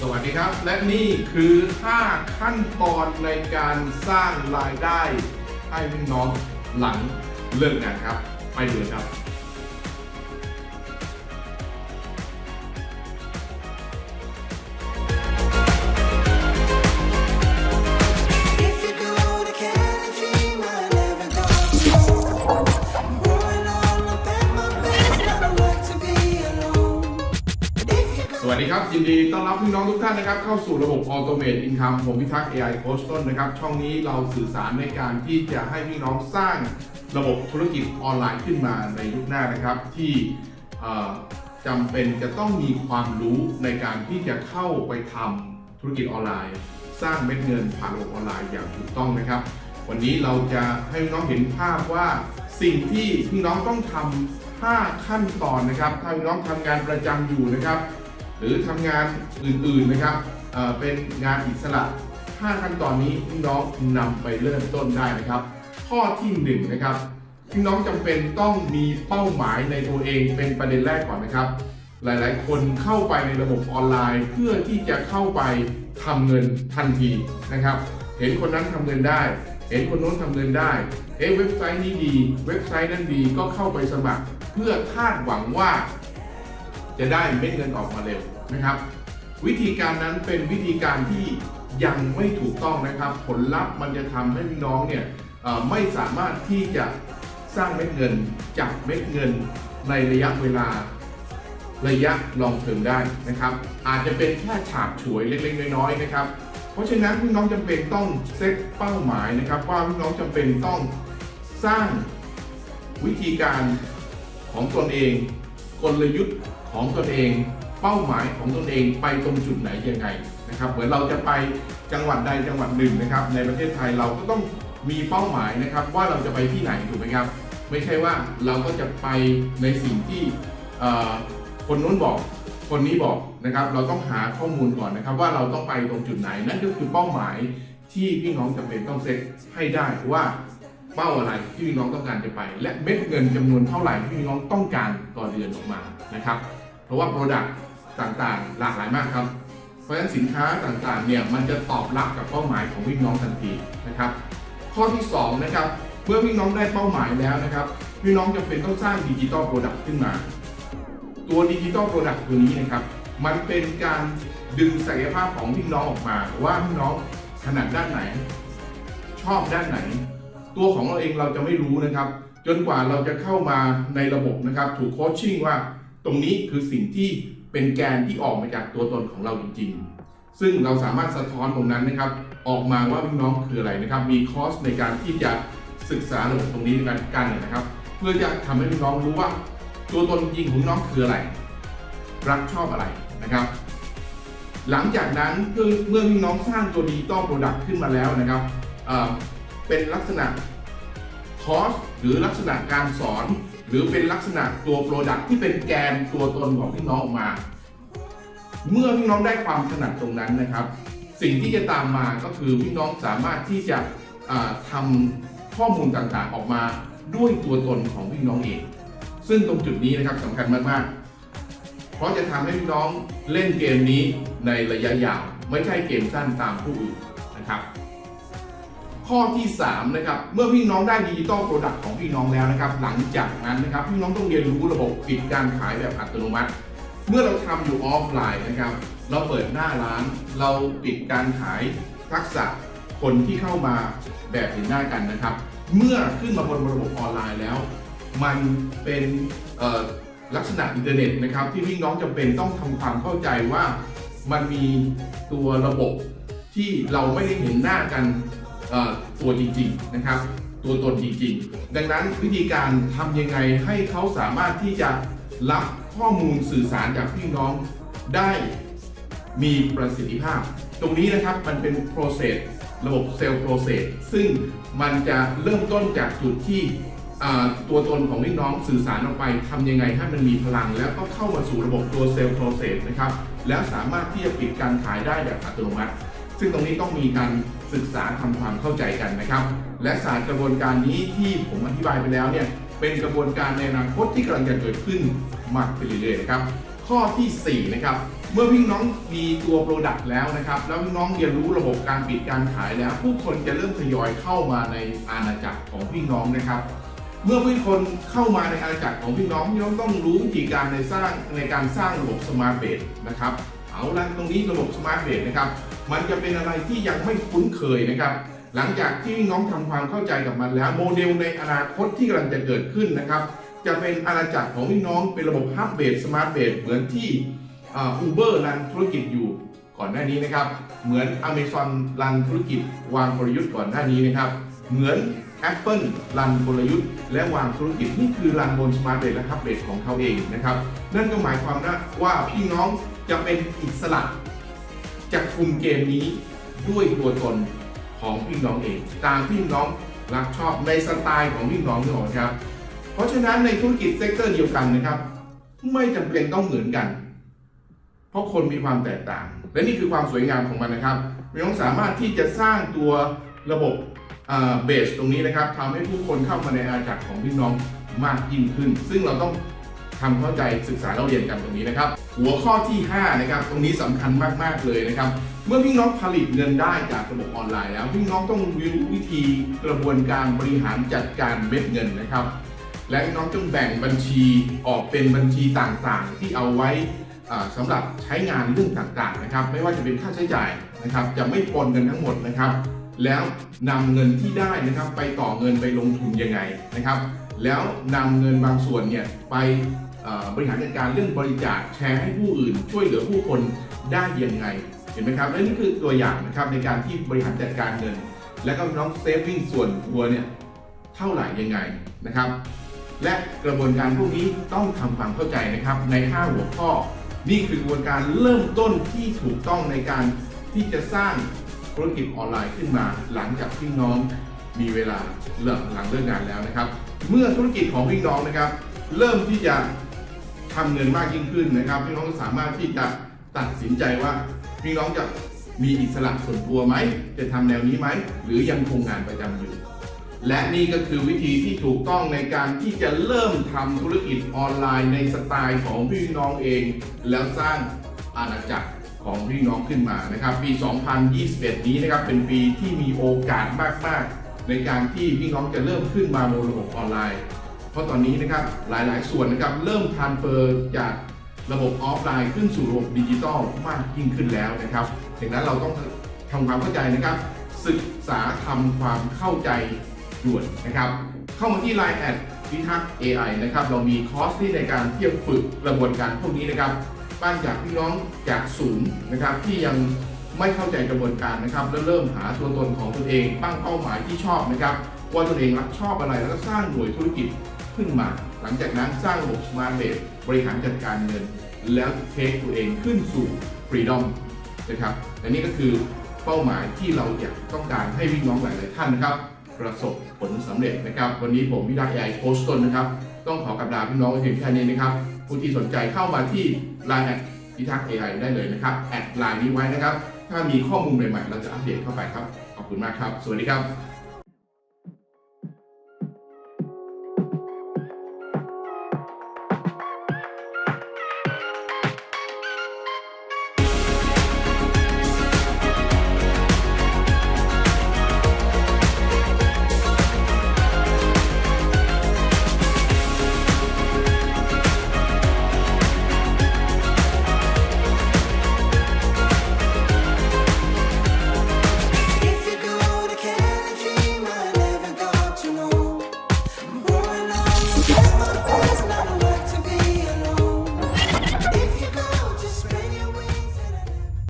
สวัสดีครับ และนี่คือ 5 ขั้นตอนในการสร้างรายได้ให้พี่น้องหลังเลิกงานครับ ไปดูเลยครับ ครับ ยินดีต้อนรับพี่น้องทุกท่านนะครับ เข้าสู่ระบบ Automate Income ผมพิทักษ์ AI Coach ต้นนะครับ ช่องนี้เราสื่อสารในการที่จะให้พี่น้องสร้างระบบธุรกิจออนไลน์ขึ้นมาในยุคหน้านะครับ ที่จำเป็นจะต้องมีความรู้ในการที่จะเข้าไปทำธุรกิจออนไลน์ สร้างเม็ดเงินผ่านระบบออนไลน์อย่างถูกต้องนะครับ วันนี้เราจะให้น้องเห็นภาพว่าสิ่งที่พี่น้องต้องทำ5ขั้นตอนนะครับ ถ้าพี่น้องทำงานประจำอยู่นะครับ หรือทำงานอื่นๆนะครับเเป็นงานอิสระ 5 ขั้นตอนนี้พี่น้องนำไปเริ่มต้นได้นะครับ ข้อที่1นะครับพี่น้องจำเป็นต้องมีเป้าหมายในตัวเองเป็นประเด็นแรกก่อนนะครับ หลายๆ คนเข้าไปในระบบออนไลน์ เพื่อที่จะเข้าไปทำเงินทันทีนะครับ เห็นคนนั้นทำเงินได้ เห็นคนโน้นทำเงินได้ เอ๊ะเว็บไซต์นี้ดี เว็บไซต์นั้นดีก็เข้าไปสมัคร เพื่อคาดหวังว่า จะได้เม็ดเงินออกมาเร็วนะครับ วิธีการนั้นเป็นวิธีการที่ยังไม่ถูกต้องนะครับ ผลลัพธ์มันจะทำให้น้องเนี่ยไม่สามารถที่จะสร้างเม็ดเงินจากเม็ดเงินในระยะเวลาระยะลองเทอมได้นะครับ อาจจะเป็นแค่ฉาบฉวยเล็กๆ น้อยๆนะครับ เพราะฉะนั้นพี่น้องจำเป็นต้องเซตเป้าหมายนะครับ ว่าพี่น้องจำเป็นต้องสร้างวิธีการของตนเองกลยุทธ์ ของตนเอง เป้าหมายของตนเองไปตรงจุดไหนยังไงนะครับเหมือนเราจะไปจังหวัดใดจังหวัดหนึ่งนะครับ ในประเทศไทยเราก็ต้องมีเป้าหมายนะครับว่าเราจะไปที่ไหนถูกไหมครับ ไม่ใช่ว่าเราก็จะไปในสิ่งที่เอ่อคนนู้นบอกคนนี้บอกนะครับ เราต้องหาข้อมูลก่อนนะครับ ว่าเราต้องไปตรงจุดไหนนั่นก็คือเป้าหมายที่พี่น้องจำเป็นต้องเซตให้ได้ว่าเป้าอะไรที่พี่น้องต้องการจะไป และเม็ดเงินจำนวนเท่าไหร่ที่พี่น้องต้องการต่อเดือนออกมานะครับ ราะว่าโปรดักต์ต่างๆ หลากหลายมากครับ เพราะฉะนั้นสินค้าต่างๆเนี่ยมันจะตอบรับกับเป้าหมายของพี่น้องทันทีนะครับ ข้อที่สองนะครับเมื่อพี่น้องได้เป้าหมายแล้วนะครับพี่น้องจำเป็นต้องสร้างดิจิตอลโปรดักต์ขึ้นมา ตัวดิจิตอลโปรดักต์ตัวนี้นะครับมันเป็นการดึงศักยภาพของพี่น้องออกมาว่าพี่น้องถนัดด้านไหน ชอบด้านไหน ตัวของเราเองเราจะไม่รู้นะครับ จนกว่าเราจะเข้ามาในระบบนะครับ ถูกโคชชิ่งว่า ตรงนี้คือสิ่งที่เป็นแกนที่ออกมาจากตัวตนของเราจริง ๆ ซึ่งเราสามารถสะท้อนตรงนั้นนะครับ ออกมาว่าพี่น้องคืออะไรนะครับ มีคอร์สในการที่จะศึกษาระบบตรงนี้กันกันนะครับ เพื่อจะทำให้พี่น้องรู้ว่า ตัวตนจริงของน้องคืออะไร รักชอบอะไรนะครับ หลังจากนั้นเมื่อเมื่อพี่น้องสร้างตัวดิจิตอลโปรดักต์ขึ้นมาแล้วนะครับเเป็นลักษณะคอร์สหรือลักษณะการสอน หรือเป็นลักษณะตัวโปรดักที่เป็นแกนตัวตนของพี่น้องออกมา เมื่อพี่น้องได้ความถนัดตรงนั้นนะครับ สิ่งที่จะตามมาก็คือพี่น้องสามารถที่จะอ่าทำข้อมูลต่างๆออกมาด้วยตัวตนของพี่น้องเอง ซึ่งตรงจุดนี้นะครับสำคัญมากๆ เพราะจะทำให้พี่น้องเล่นเกมนี้ในระยะยาวไม่ใช่เกมสั้นตามผู้อื่นนะครับ ข้อที่3นะครับเมื่อพี่น้องได้ดิจิตอลโปรดักต์ของพี่น้องแล้วนะครับ หลังจากนั้นนะครับพี่น้องต้องเรียนรู้ระบบปิดการขายแบบอัตโนมัติ เมื่อเราทำอยู่ออฟไลน์นะครับ เราเปิดหน้าร้าน เราปิดการขายทักษะคนที่เข้ามาแบบเห็นหน้ากันนะครับ เมื่อขึ้นมาบนระบบออนไลน์แล้ว มันเป็นลักษณะอินเทอร์เน็ตนะครับที่พี่น้องจำเป็นต้องทำความเข้าใจว่ามันมีตัวระบบที่เราไม่ได้เห็นหน้ากัน ตัวจริงๆนะครับ ตัวตนจริงๆ ดังนั้นวิธีการทำยังไงให้เขาสามารถที่จะรับข้อมูลสื่อสารจากพี่น้องได้มีประสิทธิภาพ ตรงนี้นะครับมันเป็น process ระบบเซลล์ process ซึ่งมันจะเริ่มต้นจากจุดที่ตัวตนของพี่น้องสื่อสารออกไปทำยังไงให้มันมีพลัง แล้วก็เข้ามาสู่ระบบตัวเซลล์ process นะครับ แล้วสามารถที่จะปิดการขายได้แบบอัตโนมัติ ซึ่งตรงนี้ต้องมีการ ศึกษาทำความเข้าใจกันนะครับ และศาสตร์กระบวนการนี้ที่ผมอธิบายไปแล้วเนี่ยเป็นกระบวนการในอนาคตที่กำลังจะเกิดขึ้นมากขึ้นเรื่อยๆนะครับข้อที่ 4 นะครับ เมื่อพี่น้องมีตัวโปรดักต์แล้วนะครับ แล้วน้องเรียนรู้ระบบการปิดการขายแล้ว ผู้คนจะเริ่มทยอยเข้ามาในอาณาจักรของพี่น้องนะครับ เมื่อผู้คนเข้ามาในอาณาจักรของพี่น้องพี่น้องต้องรู้วิธีการในสร้างในการสร้างระบบสมาร์ทเบสนะครับ เอาละตรงนี้ระบบสมาร์ทเบสนะครับ มันจะเป็นอะไรที่ยังไม่คุ้นเคยนะครับ หลังจากที่น้องทำความเข้าใจกับมันแล้ว โมเดลในอนาคตที่กำลังจะเกิดขึ้นนะครับ จะเป็นอาณาจักรของพี่น้องเป็นระบบฮับเบสสมาร์ทเบสเหมือนที่อูเบอร์รันธุรกิจอยู่ก่อนหน้านี้นะครับ เหมือน Amazon รันธุรกิจวางกลยุทธ์ก่อนหน้านี้นะครับ เหมือน Apple รันกลยุทธ์และวางธุรกิจนี่คือรันบนสมาร์ทเบสและฮับเบสของเขาเองนะครับ นั่นก็หมายความว่าพี่น้องจะเป็นอิสระ จากคุมเกมนี้ด้วยตัวตนของพี่น้องเอง ตามพี่น้องรักชอบในสไตล์ของพี่น้องนี่หรอกครับ เพราะฉะนั้นในธุรกิจเซกเตอร์เดียวกันนะครับ ไม่จำเป็นต้องเหมือนกัน เพราะคนมีความแตกต่าง และนี่คือความสวยงามของมันนะครับพี่น้องสามารถที่จะสร้างตัวระบบเบสตรงนี้นะครับทำให้ผู้คนเข้ามาในอาณาจักรของพี่น้องมากยิ่งขึ้น ซึ่งเราต้อง ทำเข้าใจศึกษาเราเรียนกันตรงนี้นะครับ หัวข้อที่ 5 นะครับ ตรงนี้สำคัญมากๆเลยนะครับ เมื่อพี่น้องผลิตเงินได้จากระบบออนไลน์แล้วพี่น้องต้องรู้วิธีกระบวนการบริหารจัดการเม็ดเงินนะครับ และพี่น้องต้องแบ่งบัญชีออกเป็นบัญชีต่างๆ ที่เอาไว้อ่าสำหรับใช้งานเรื่องต่างๆนะครับ ไม่ว่าจะเป็นค่าใช้จ่ายนะครับ จะไม่ปนกันทั้งหมดนะครับ แล้วนำเงินที่ได้นะครับ ไปต่อเงินไปลงทุนยังไงนะครับ แล้วนำเงินบางส่วนเนี่ยไป บริหารจัดการเรื่องบริจาคแชร์ให้ผู้อื่น ช่วยเหลือผู้คนได้ยังไง เห็นไหมครับและนี่คือตัวอย่างนะครับในการที่บริหารจัดการเงิน และก็น้องเซฟวิ่งส่วนตัวเนี่ยเท่าไหร่ยังไงนะครับ และกระบวนการพวกนี้ต้องทำความเข้าใจนะครับใน 5 หัวข้อ นี่คือกระบวนการเริ่มต้นที่ถูกต้องในการที่จะสร้างธุรกิจออนไลน์ขึ้นมาหลังจากที่น้องมีเวลาเลิกหลังเลิกงานแล้วนะครับ เมื่อธุรกิจของพี่น้องนะครับ เริ่มที่จะ ทำเงินมากยิ่งขึ้นนะครับพี่น้องสามารถที่จะตัดสินใจว่าพี่น้องจะมีอิสระส่วนตัวไหม จะทำแนวนี้ไหม หรือยังคงงานประจำอยู่ และนี่ก็คือวิธีที่ถูกต้องในการที่จะเริ่มทำธุรกิจออนไลน์ในสไตล์ของพี่น้องเอง แล้วสร้างอาณาจักรของพี่น้องขึ้นมานะครับปี 2021 นี้นะครับเป็นปีที่มีโอกาสมาก ๆ ในการที่พี่น้องจะเริ่มขึ้นมาบนระบบออนไลน์ เพราะตอนนี้นะครับหลายๆ ส่วนนะครับเริ่มทานเฟอร์จากระบบออฟไลน์ขึ้นสู่ระบบดิจิตอลมากยิ่งขึ้นแล้วนะครับดังนั้นเราต้องทำความเข้าใจนะครับ ศึกษาทำความเข้าใจด่วนนะครับ เข้ามาที่ Line แอดพิทักษ์ AI นะครับ เรามีคอร์สที่ในการเทียบฝึกกระบวนการพวกนี้นะครับปั้นจากพี่น้องจากศูนย์นะครับ ที่ยังไม่เข้าใจกระบวนการนะครับ แล้วเริ่มหาตัวตนของตนเองตั้งเป้าหมายที่ชอบนะครับ ว่าตนเองรักชอบอะไรแล้วก็สร้างหน่วยธุรกิจ ขึ้นมา หลังจากนั้นสร้างระบบ Smart Base บริหารจัดการเงิน แล้วเทคตัวเองขึ้นสู่ Freedom นะครับและนี่ก็คือเป้าหมายที่เราอยากต้องการให้พี่น้องหลาย ๆ ท่านนะครับประสบผลสำเร็จนะครับ วันนี้ผมพิทักษ์ AI โค้ชต้นนะครับ ต้องขอกราบลาพี่น้องไว้เพียงแค่นี้นะครับ ผู้ที่สนใจเข้ามาที่ Line แอดพิทักษ์ AI ได้เลยนะครับ แอดไลน์นี้ไว้นะครับ ถ้ามีข้อมูลใหม่ ๆ เราจะอัปเดตเข้าไปครับ ขอบคุณมากครับ สวัสดีครับ